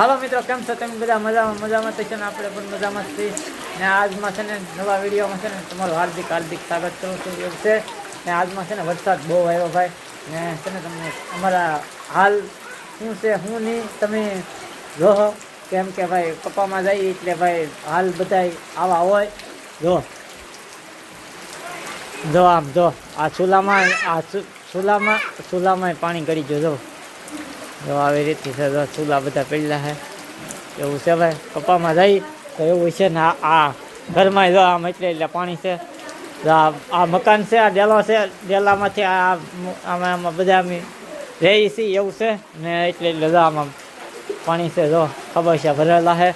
હાલો મિત્રો, કેમ છો? તમે બધા મજામાં? મજામાં તો ને આપણે પણ મજામાં જ ને આજમાં છે ને નવા વિડીયોમાં છે ને તમારું હાર્દિક હાર્દિક સ્વાગત કરું છું એવું છે. ને આજમાં છે ને વરસાદ બહુ આવ્યો ભાઈ. ને છે ને તમને અમારા હાલ શું છે શું નહીં, તમે જોહો કેમ કે ભાઈ કપામાં જઈએ એટલે ભાઈ હાલ બધાય આવા હોય. જો. જો આમ જો. આ ચૂલામાં આ ચૂલામાં ચૂલામાં પાણી કરી જો. જો આવી રીતે છે ચૂલા બધા પડેલા છે એવું છે ભાઈ? કપામાં જઈ તો એવું છે ને આ ઘરમાં જો આમ એટલે એટલે પાણી છે. આ મકાન છે, આ ડેલો છે, ડેલામાંથી આ આમાં આમાં બધા અમે રહી છીએ એવું છે ને એટલે એટલે જો આમાં પાણી છે જો ખબર છે, ભરેલા છે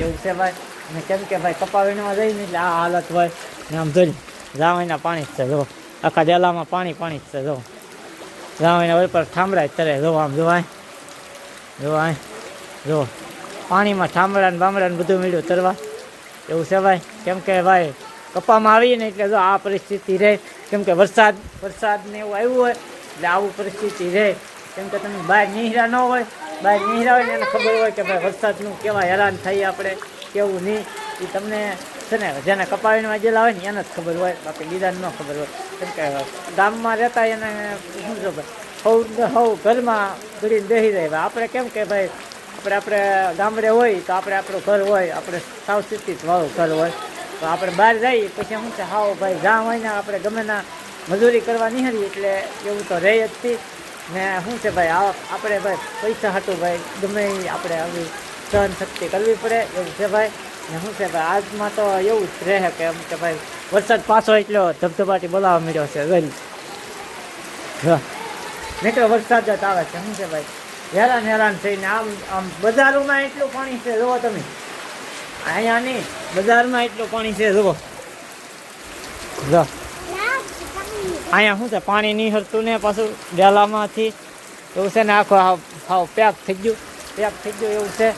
એવું છે ભાઈ? ને કેમ કે ભાઈ કપા વીણવા જઈને એટલે આ હાલત હોય ને આમ જોઈ રાવણીના પાણી જ છે, જો. આખા ડેલામાં પાણી પાણી જ છે, જો. રાવણીના ઉપર ઠામડા જ તરે જો આમ જોવાય જોવાય જો પાણીમાં ઠામડા ને બામડા ને બધું મળ્યું તરવા એવું છે ભાઈ? કેમ કે ભાઈ, કપામાં આવીએ ને એટલે જો આ પરિસ્થિતિ રહે. કેમ કે વરસાદ વરસાદ ને એવું આવ્યું હોય, એટલે આવું પરિસ્થિતિ રહે. કેમ કે તમે બહાર નિહરા ન હોય, બહાર નિહરા હોય ને એને ખબર હોય કે ભાઈ વરસાદનું કેવા હેરાન થઈએ આપણે, કેવું નહીં. એ તમને છે ને, જેને કપાવીને ગયેલા હોય ને એને જ ખબર હોય, બાકી બીજાને ન ખબર હોય. કેમ કે, ગામમાં રહેતા એને શું છે ભાઈ હવ હવ ઘરમાં ઘડીને બેસી જાય. આપણે કેમ કે ભાઈ, આપણે આપણે ગામડે હોય તો આપણે આપણું ઘર હોય, આપણે સાવચેતી વાળું ઘર હોય. તો આપણે બહાર જઈએ, પછી શું છે હાવ ભાઈ ગામ હોય ને આપણે ગમે ના મજૂરી કરવા નિહારીએ એટલે એવું તો રહે જ હતી ને શું છે ભાઈ આપણે ભાઈ, પૈસા હતું ભાઈ, ગમે આપણે આવી સહન શક્તિ કરવી પડે, એવું છે ભાઈ. ને શું છે ભાઈ, આજમાં તો એવું જ રહે કે એમ કે, ભાઈ વરસાદ પાછો એટલો ધબધબાટી બોલાવવા મળ્યો છે હા. મિત્રો વરસાદ જ આવે છે, શું છે ભાઈ? હેરાન હેરાન થઈને આમ આમ બજારોમાં એટલું પાણી છે, જુઓ તમે. અહીંયા નહીં, બજારમાં એટલું પાણી છે, જુઓ. જો. અહીંયા શું છે, પાણી નહીં હરતું ને પાછું ડેલામાંથી? એવું છે ને આખો હાવ પેક થઈ ગયું, પેક થઈ ગયું એવું છે.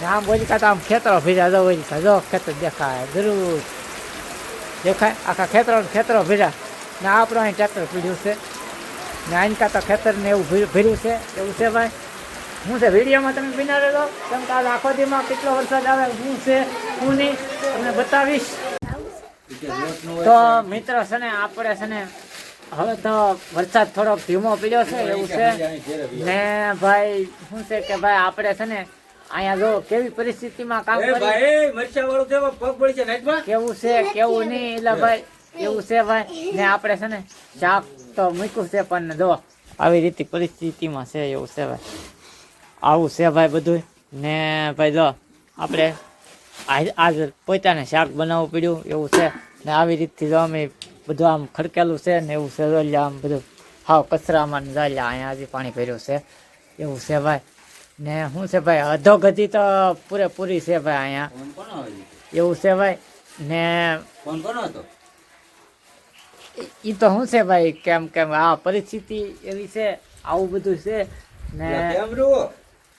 ને આમ બોલી કાંતા આમ ખેતરો ભીજા જો બોલી જો ખેતર દેખાય, જરૂર. દેખાય આખા ખેતરો ખેતરો ભીજા ને આ અહીં ટ્રેક્ટર પીડ્યું છે. ને આઈનકા તો ખેતરને એવું ભર્યું છે. એવું છે ભાઈ? શું છે, વિડીયોમાં તમે બિના રહેલો કેમ કે આખો દીમાં કેટલો વરસાદ આવે શું છે શું નહીં. તમને બતાવીશ. તો મિત્ર છે ને, આપણે છે ને, હવે તો વરસાદ થોડોક ધીમો પીડ્યો છે, એવું છે. ને ભાઈ, શું છે કે ભાઈ, આપણે છે ને અહીંયા જો કેવી પરિસ્થિતિમાં કામ એ કરી ભાઈ મરચા વાળું છે પગ પડી છે નાઈટમાં કેવું છે કેવું નહીં? એટલે ભાઈ એવું છે ભાઈ? ને આપણે છે ને શાક તો મૂક્યું છે પણ જો આવી રીતે પરિસ્થિતિમાં છે એવું છે ભાઈ. આવું છે ભાઈ બધું ને ભાઈ જો આપણે આજ આજ પોતાને શાક બનાવવું પડ્યું એવું છે. ને આવી રીતથી જો અમે બધું આમ ખડકેલું છે ને એવું છે જો આમ બધું હાવ કચરામાં ને જાય અહીંયા હજી પાણી ભર્યું છે. એવું છે ભાઈ. ને શું છે ભાઈ અધોગતિ તો પૂરેપૂરી છે ભાઈ અહીંયા? એવું છે ભાઈ ને હતો? એ તો શું છે ભાઈ કેમ કેમ આ પરિસ્થિતિ એવી છે આવું બધું છે ને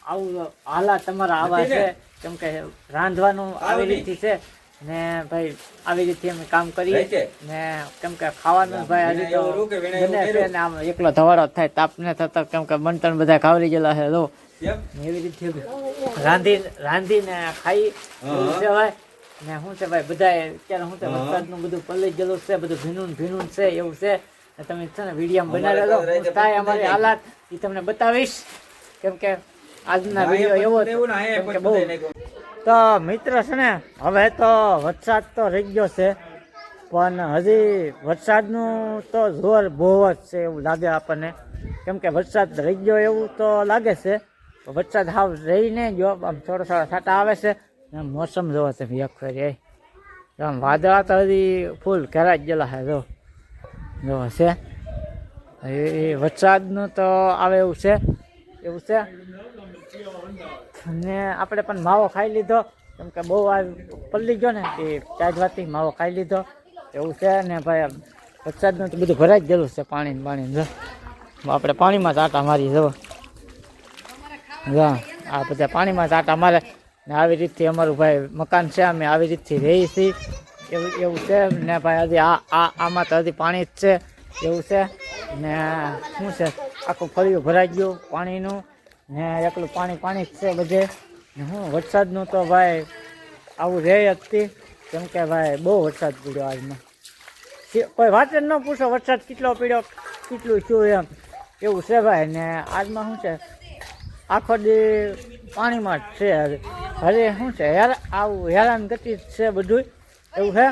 આવું હાલાત તમારા આવા છે કેમ કે રાંધવાનું આવી રીતે છે ને ભાઈ આવી રીતે અમે કામ કરીએ ને કેમ કે ખાવાનું ભાઈ હજી તો આમ એકલો ધવાડો થાય તાપને થતો કેમ કે બંટન બધા ખાવરી ગયેલા છે કેમ એવી રીતે રાંધી રાંધીને ખાઈ છે ને શું છે ભાઈ બધા અત્યારે શું છે વરસાદનું બધું પલ્લી ગયેલું છે બધું ભીનું ભીનું છે એવું છે? તમે છે ને વીડિયો બનાવી લો થાય અમારી હાલાત. એ તમને બતાવીશ. કેમ કે આજના વીડિયો એવો કે બહુ. તો મિત્ર છે ને હવે તો વરસાદ તો રહી ગયો છે. પણ હજી વરસાદનું તો જોર બહુ જ છે એવું લાગે આપણને. કેમ કે વરસાદ રહી ગયો એવું તો લાગે છે. વરસાદ હાવ રહીને જો આમ થોડા થોડા છાંટા આવે છે. આમ મોસમ જોવો છે એક ફેરી આમ વાદળા તો હજી ફૂલ ઘેરા જ ગયેલા છે, જો. જોવો છે. એ વરસાદનું તો આવે એવું છે. એવું છે. ને આપણે પણ માવો ખાઈ લીધો. કેમ કે બહુ આ પલ્લી ગયો ને, એ ચાજવાથી માવો ખાઈ લીધો. એવું છે ને ભાઈ વરસાદનું તો બધું ભરાઈ જ ગયેલું છે પાણી પાણી જો. આપણે પાણીમાં ચાટા મારી જવો હા આ બધા પાણીમાં ચાટા મારે. ને આવી રીતથી અમારું ભાઈ મકાન છે, અમે આવી રીતથી રહીએ છીએ. એવું એવું છે. ને ભાઈ હજી આ આ, આમાં તો હજી પાણી જ છે. એવું છે. ને શું છે? આખું ફળિયું ભરાઈ ગયું પાણીનું. ને એકલું પાણી પાણી જ છે બધે. હું વરસાદનું તો ભાઈ આવું રહે હતી કેમ કે ભાઈ બહુ વરસાદ પડ્યો આજમાં કોઈ વાત જ ન પૂછો વરસાદ કેટલો પડ્યો, કેટલું શું એમ. એવું છે ભાઈ. ને આજમાં શું છે? આખો દી પાણીમાં જ છે અરે શું છે? આવું હેરાન ગતિ છે બધું એવું છે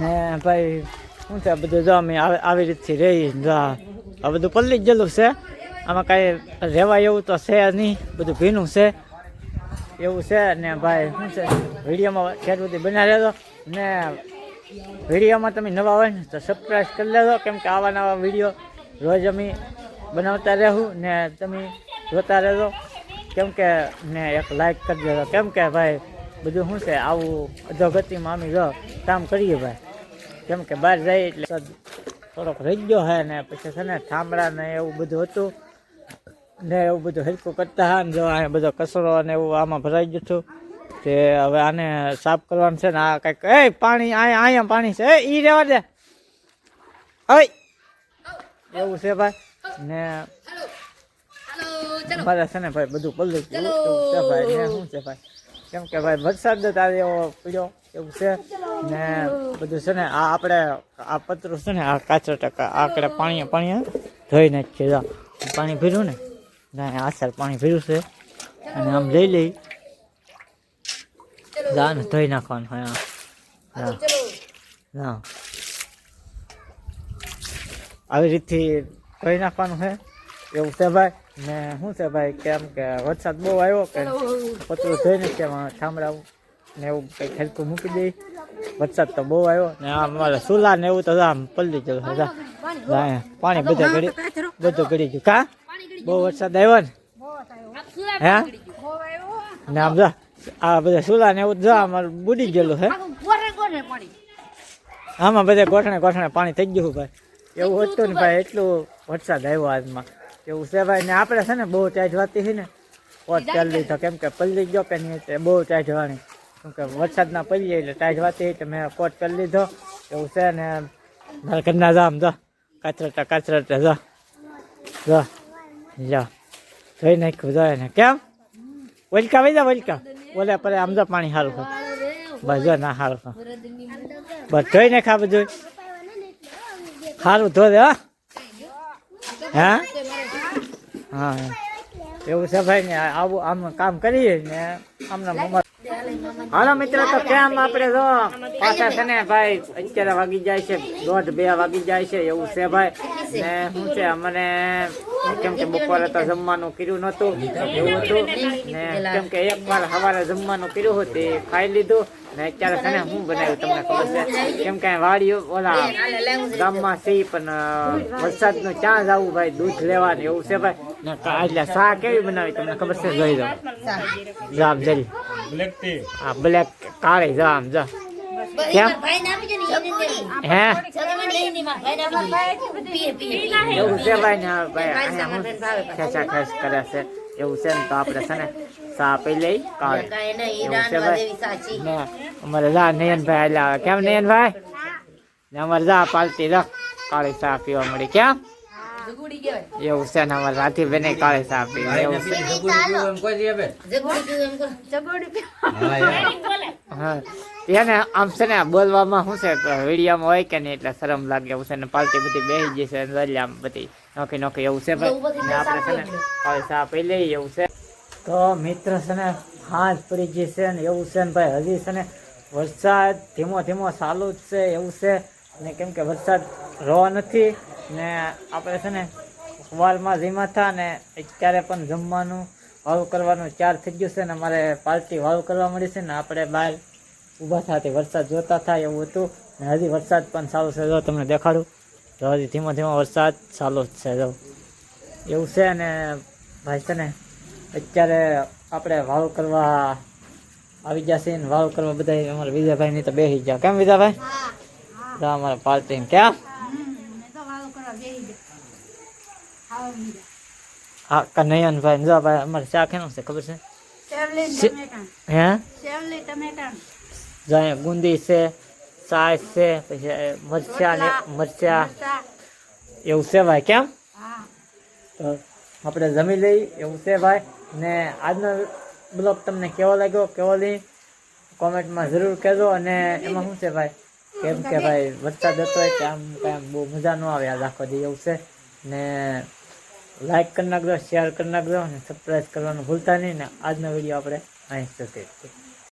ને ભાઈ, શું છે બધું? જો અમે આવી રીતથી રહી, જો આ બધું પલ્લી જેલું છે. આમાં કાંઈ રહેવાય એવું તો છે નહીં. બધું ભીનું છે. એવું છે ને ભાઈ, શું છે? વિડીયોમાં ખેડ બધી બના રહેજો. ને વિડીયોમાં તમે નવા હોય ને તો સબસ્ક્રાઈબ કરી લેજો. કેમ કે આવા નવા વીડિયો રોજ અમે બનાવતા રહેવું ને તમે જોતા રહેજો. કેમ કે ને એક લાઈક કરી દેજો કેમ કે ભાઈ, બધું શું છે, આવું અધોગતિમાં અમે જો કામ કરીએ ભાઈ. કેમ કે બહાર જઈએ એટલે થોડોક રહી ગયો હે ને પછી છે ને થાંભળા ને એવું બધું હતું. ને એવું બધું હલકું કરતા હા ને જો આ બધો કચરો ને એવું આમાં ભરાઈ ગયું હતું. તે હવે આને સાફ કરવાનું છે ને આ કંઈક, એ પાણી અહીંયા અહીંયા પાણી છે. એ રહેવા દે. હવે એવું છે ભાઈ. ને મારે છે ને ભાઈ બધું પલ્લું છે ભાઈ ને શું છે ભાઈ? કેમ કે ભાઈ વરસાદ જ તારે એવો પીડ્યો એવું છે? ને બધું છે ને આ આપણે આ પતરું છે ને આ કાચો ટકા આકડે પાણી પાણી ધોઈ નાખીએ પાણી ભીરું ને? ના આ સર પાણી ભીરું છે. અને આમ લઈ લઈ. જા ધોઈ નાખવાનું હા. હા હા. આવી રીતથી ધોઈ નાખવાનું છે એવું છે ભાઈ? ને શું છે ભાઈ? કેમ કે વરસાદ બહુ આવ્યો કે પતરું થઈને કે ઠામડાવું ને એવું કંઈક ખેલકું મૂકી દઈ વરસાદ તો બહુ આવ્યો. ને આ અમારે સુલા ને એવું તો આમ પલળી ગયેલું હતા પાણી બધું ગળી બધું ગળી ગયું. કા? બહુ વરસાદ આવ્યો ને? હે? ને આમ જા. આ બધા સુલા ને એવું જો અમારું બુડી ગયેલું હે આમાં બધે ગોઠણે ગોઠણે પાણી થઈ ગયું ભાઈ. એવું હતું ને ભાઈ એટલું વરસાદ આવ્યો આજમાં. એવું છે ભાઈ ને આપણે છે ને બહુ ટાઈટ વાતી છે ને. પોત ચાલી લીધો કેમ કે પલ્લી ગયો કે નહીં એટલે બહુ ટાઈટ વાણી કેમ કે વરસાદના પલ્લી પડી એટલે ટાઈટ વાતી એટલે મેં કોટ કરી લીધો. એવું છે ને મારા ઘરના જામ જો. કાચરટા કાચરટા જો. જો. જા. જોઈ નાખ્યું જાય ને કેમ? વલકા વઈ જા વલકા. બોલે પર આમ જો પાણી સારું બસ જો ના સારું બસ જોઈ નાખા બધું સારું ધોધ હા. હા? હા એવું છે ભાઈ ને આવું આમ કામ કરીએ ને આમના મમ્મા હાલો મિત્રો તો કેમ આપણે જો પાછા છે ને ભાઈ અત્યારે વાગી જાય છે દોઢ બે વાગી જાય છે એવું છે ભાઈ. ને શું છે અમને કેમ કે બપોરે તો જમવાનું કર્યું નતું એવું હતું ને કેમ કે એક વાર સવારે જમવાનું કર્યું હતું તે ખાઈ લીધું. ને અત્યારે છે ને હું બનાવ્યું તમને ખબર છે? કેમ કે વાડીઓ ઓલા ગામમાં છે પણ વરસાદનું ક્યાં આવું ભાઈ દૂધ લેવાનું એવું છે ભાઈ. ને એટલે શા કેવી બનાવી તમને ખબર છે? જોઈ જાઓ જામ જરી. આ બ્લેક કાળી જામ જા. કેમ? હે? એવું છે ભાઈ ને ભાઈ હું ખેંચા ખેંચ કરે છે એવું છે ને તો આપણે છે ને સાપી લઈ કાળ એવું છે ભાઈ ને અમારે જા નયનભાઈ એટલે. કેમ નયનભાઈ ને અમારે જા પાલતી જા કાળી ચા પીવા મળી. કેમ એવું છે ને અમારે રાતી બેને કાળી ચા પીવા એવું છે. એમ કોઈ દી આપે? હા, યાર. હા. એને આમ છે ને બોલવામાં શું છે કે હોય કે નહીં એટલે શરમ લાગે એવું છે ને પાલટી બધી બેસી જશે એટલે આમ બધી નોખી નોખી એવું છે ભાઈ. ને આપણે છે ને કાળી ચા પી લઈએ એવું છે. તો મિત્ર છે ને હાથ પડી ગઈ છે ને એવું છે ને ભાઈ હજી છે ને વરસાદ ધીમો ધીમો ચાલુ જ છે એવું છે. અને કેમ કે વરસાદ રહો નથી. ને આપણે છે ને સવારમાં ધીમા થા ને અત્યારે પણ જમવાનું વાવ કરવાનું ચાર થઈ ગયું છે ને અમારે પાર્ટી વાવ કરવા મળી છે ને આપણે બહાર ઊભા થતી વરસાદ જોતા થાય એવું હતું ને હજી વરસાદ પણ ચાલુ છે. જો તમને દેખાડું તો હજી ધીમો ધીમો વરસાદ ચાલુ જ છે. જો એવું છે ને ભાઈ છે ને અત્યારે આપણે વાવ કરવા આવી જશે ને વાવ કરવા બધા અમારા વિજયભાઈ ની તો બેસી ગયા. કેમ વિજયભાઈ? તો અમારા પાર્ટી કેમ હા કનૈયનભાઈ જો ભાઈ અમારે ચા કેનું છે ખબર છે? હે? જો અહીંયા ગુંદી છે સાસ છે પછી મરચા ને મરચા. એવું છે ભાઈ કેમ? તો આપણે જમી લઈ એવું છે ભાઈ. ને આજનો બ્લોગ તમને કેવો લાગ્યો કેવો લઈ કોમેન્ટમાં જરૂર કહેજો અને એમાં શું છે ભાઈ? કેમ કે ભાઈ, વરસાદ હતો એટલે આમ કાંઈ બહુ મજા ન આવે આજ આખો દી એવું છે. ને લાઈક કરી નાખજો શેર કરી નાખજો, અને સબસ્ક્રાઈબ કરવાનું ભૂલતા નહીં, ને આજનો વીડિયો આપણે અહીં સુધી.